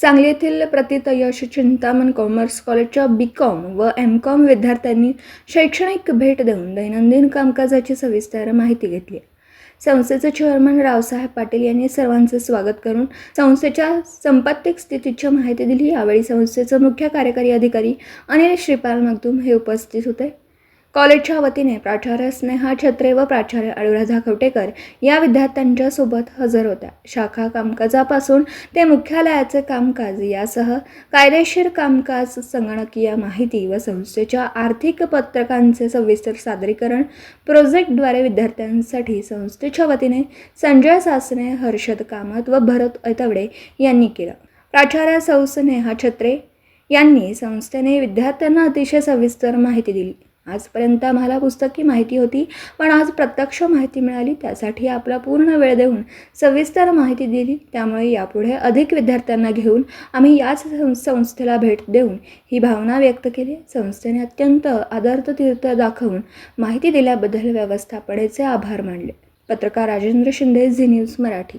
सांगली येथील प्रतितयश चिंतामण कॉमर्स कॉलेजच्या B com व एम कॉम विद्यार्थ्यांनी शैक्षणिक भेट देऊन दैनंदिन कामकाजाची सविस्तर माहिती घेतली. संस्थेचे चेअरमन रावसाहेब पाटील यांनी सर्वांचे स्वागत करून संस्थेच्या संपत्तिक स्थितीची माहिती दिली. यावेळी संस्थेचे मुख्य कार्यकारी अधिकारी अनिल श्रीपाल मगदूम हे उपस्थित होते. कॉलेजच्या वतीने प्राचार्य स्नेहा छत्रे व प्राचार्य अनुराधा खवटेकर या विद्यार्थ्यांच्या सोबत हजर होत्या. शाखा कामकाजापासून ते मुख्यालयाचे कामकाज यासह कायदेशीर कामकाज संगणकीय माहिती व संस्थेच्या आर्थिक पत्रकांचे सविस्तर सादरीकरण प्रोजेक्टद्वारे विद्यार्थ्यांसाठी संस्थेच्या वतीने संजय सासने हर्षद कामत व भरत ऐतवडे यांनी केलं. प्राचार्य सौ स्नेहा छत्रे यांनी संस्थेने विद्यार्थ्यांना अतिशय सविस्तर माहिती दिली. आजपर्यंत आम्हाला पुस्तकी माहिती होती पण आज प्रत्यक्ष माहिती मिळाली त्यासाठी आपला पूर्ण वेळ देऊन सविस्तर माहिती दिली. त्यामुळे यापुढे अधिक विद्यार्थ्यांना घेऊन आम्ही याच सं- संस्थेला भेट देऊन ही भावना व्यक्त केली. संस्थेने अत्यंत आदर्थ तीर्थ दाखवून माहिती दिल्याबद्दल व्यवस्थापनेचे आभार मानले. पत्रकार राजेंद्र शिंदे झी न्यूज मराठी.